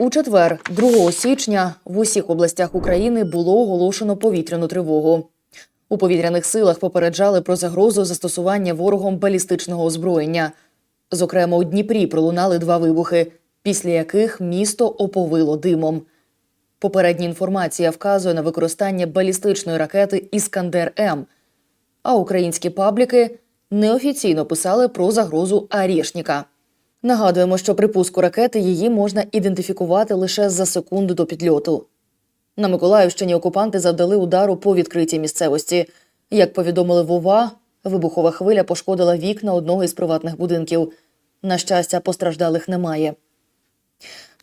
У четвер, 2 січня, в усіх областях України було оголошено повітряну тривогу. У повітряних силах попереджали про загрозу застосування ворогом балістичного озброєння. Зокрема, у Дніпрі пролунали два вибухи, після яких місто оповило димом. Попередня інформація вказує на використання балістичної ракети Іскандер М. А українські пабліки неофіційно писали про загрозу Арєшніка. Нагадуємо, що при пуску ракети її можна ідентифікувати лише за секунду до підльоту. На Миколаївщині окупанти завдали удару по відкритій місцевості. Як повідомили в ОВА, вибухова хвиля пошкодила вікна одного із приватних будинків. На щастя, постраждалих немає.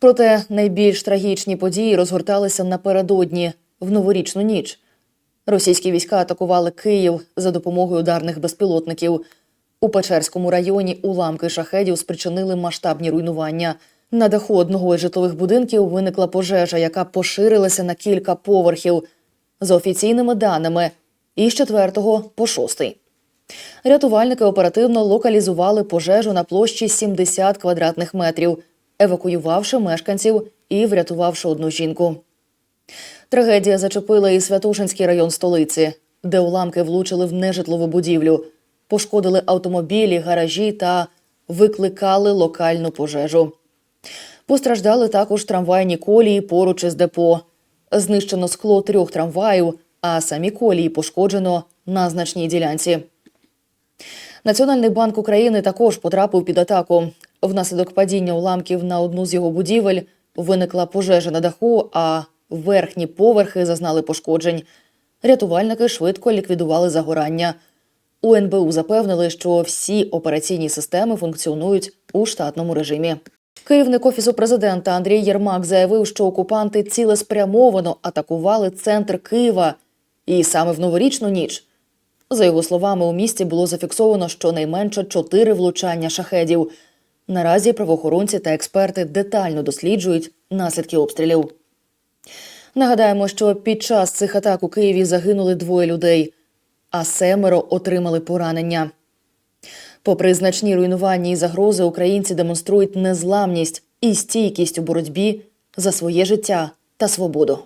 Проте найбільш трагічні події розгорталися напередодні в новорічну ніч. Російські війська атакували Київ за допомогою ударних безпілотників. У Печерському районі уламки шахедів спричинили масштабні руйнування. На даху одного із житлових будинків виникла пожежа, яка поширилася на кілька поверхів. За офіційними даними, із 4 по 6. Рятувальники оперативно локалізували пожежу на площі 70 квадратних метрів, евакуювавши мешканців і врятувавши одну жінку. Трагедія зачепила і Святошинський район столиці, де уламки влучили в нежитлову будівлю, пошкодили автомобілі, гаражі та викликали локальну пожежу. Постраждали також трамвайні колії поруч із депо. Знищено скло трьох трамваїв, а самі колії пошкоджено на значній ділянці. Національний банк України також потрапив під атаку. Внаслідок падіння уламків на одну з його будівель виникла пожежа на даху, а верхні поверхи зазнали пошкоджень. Рятувальники швидко ліквідували загорання. У НБУ запевнили, що всі операційні системи функціонують у штатному режимі. Керівник офісу президента Андрій Єрмак заявив, що окупанти цілеспрямовано атакували центр Києва і саме в новорічну ніч. За його словами, у місті було зафіксовано щонайменше чотири влучання шахедів. Наразі правоохоронці та експерти детально досліджують наслідки обстрілів. Нагадаємо, що під час цих атак у Києві загинули двоє людей, а семеро отримали поранення. Попри значні руйнування і загрози, українці демонструють незламність і стійкість у боротьбі за своє життя та свободу.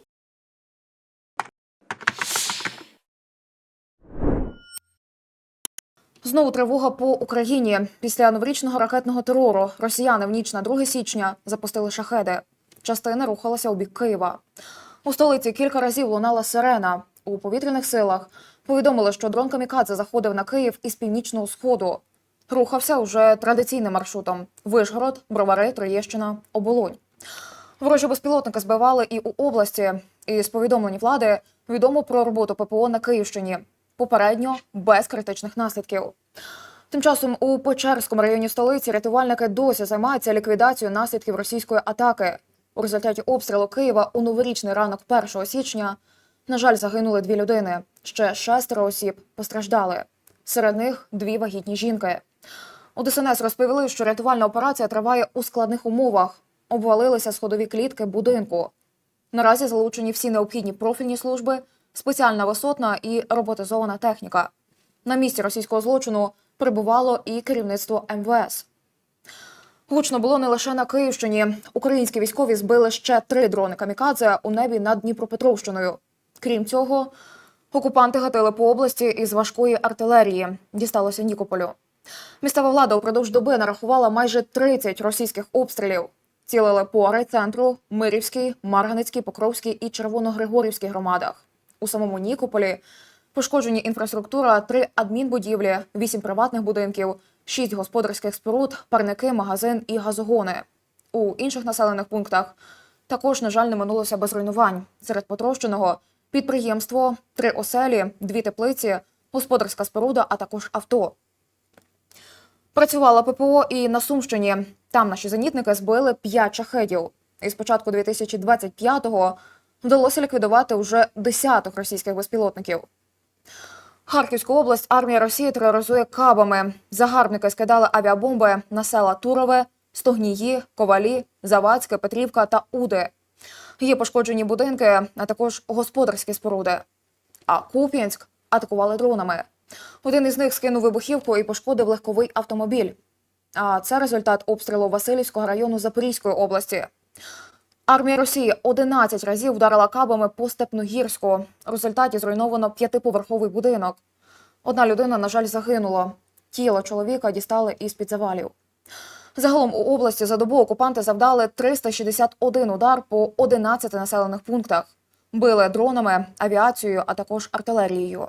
Знову тривога по Україні. Після новорічного ракетного терору росіяни в ніч на 2 січня запустили шахеди. Частина рухалася у бік Києва. У столиці кілька разів лунала сирена. У повітряних силах повідомили, що дрон Камікадзе заходив на Київ із північного сходу. Рухався уже традиційним маршрутом: Вишгород, Бровари, Троєщина, Оболонь. Ворожі безпілотники збивали і у області. Із повідомлень влади відомо про роботу ППО на Київщині. Попередньо без критичних наслідків. Тим часом у Печерському районі столиці рятувальники досі займаються ліквідацією наслідків російської атаки. У результаті обстрілу Києва у новорічний ранок 1 січня, на жаль, загинули дві людини. Ще шестеро осіб постраждали. Серед них дві вагітні жінки. У ДСНС розповіли, що рятувальна операція триває у складних умовах. Обвалилися сходові клітки будинку. Наразі залучені всі необхідні профільні служби, спеціальна висотна і роботизована техніка. На місці російського злочину прибувало і керівництво МВС. Гучно було не лише на Київщині. Українські військові збили ще три дрони камікадзе у небі над Дніпропетровщиною. Крім цього, окупанти гатили по області із важкої артилерії. Дісталося Нікополю. Місцева влада упродовж доби нарахувала майже 30 російських обстрілів. Цілили по райцентру, Мирівській, Марганицькій, Покровській і Червоногригорівській громадах. У самому Нікополі пошкоджені інфраструктура, три адмінбудівлі, вісім приватних будинків, шість господарських споруд, парники, магазин і газогони. У інших населених пунктах також, на жаль, не минулося без руйнувань. Серед потрощеного підприємство, три оселі, дві теплиці, господарська споруда, а також авто. Працювала ППО і на Сумщині. Там наші зенітники збили п'ять шахедів. І з початку 2025-го вдалося ліквідувати вже десяток російських безпілотників. Харківську область армія Росії тероризує кабами. Загарбники скидали авіабомби на села Турове, Стогнії, Ковалі, Завадське, Петрівка та Уди. Є пошкоджені будинки, а також господарські споруди. А Куп'янськ атакували дронами. Один із них скинув вибухівку і пошкодив легковий автомобіль. А це результат обстрілу Васильівського району Запорізької області. Армія Росії 11 разів вдарила кабами по Степногірську. В результаті зруйновано п'ятиповерховий будинок. Одна людина, на жаль, загинула. Тіло чоловіка дістали із під завалів. Загалом у області за добу окупанти завдали 361 удар по 11 населених пунктах. Били дронами, авіацією, а також артилерією.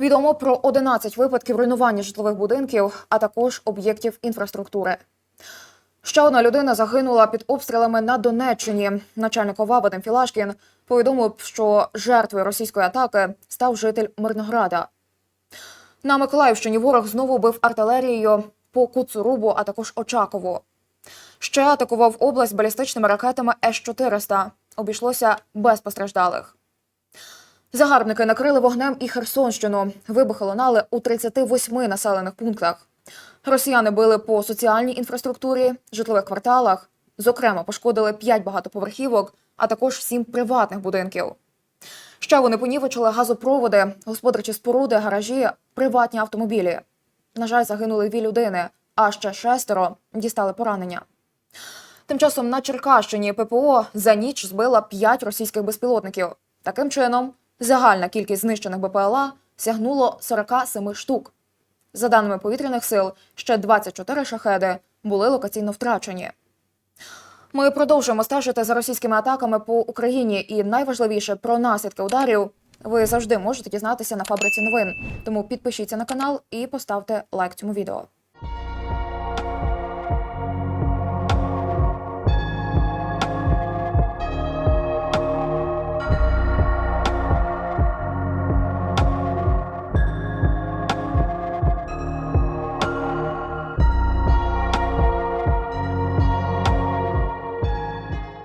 Відомо про 11 випадків руйнування житлових будинків, а також об'єктів інфраструктури. Ще одна людина загинула під обстрілами на Донеччині. Начальник ОВА Вадим Філашкін повідомив, що жертвою російської атаки став житель Мирнограда. На Миколаївщині ворог знову бив артилерією по Куцурубу, а також Очакову. Ще атакував область балістичними ракетами С-400. Обійшлося без постраждалих. Загарбники накрили вогнем і Херсонщину. Вибухи лунали у 38 населених пунктах. Росіяни били по соціальній інфраструктурі, житлових кварталах. Зокрема, пошкодили 5 багатоповерхівок, а також 7 приватних будинків. Ще вони понівечили газопроводи, господарчі споруди, гаражі, приватні автомобілі. На жаль, загинули дві людини, а ще шестеро дістали поранення. Тим часом на Черкащині ППО за ніч збила 5 російських безпілотників. Таким чином, загальна кількість знищених БПЛА сягнуло 47 штук. За даними повітряних сил, ще 24 шахеди були локаційно втрачені. Ми продовжуємо стежити за російськими атаками по Україні, і найважливіше про наслідки ударів ви завжди можете дізнатися на фабриці новин. Тому підпишіться на канал і поставте лайк цьому відео.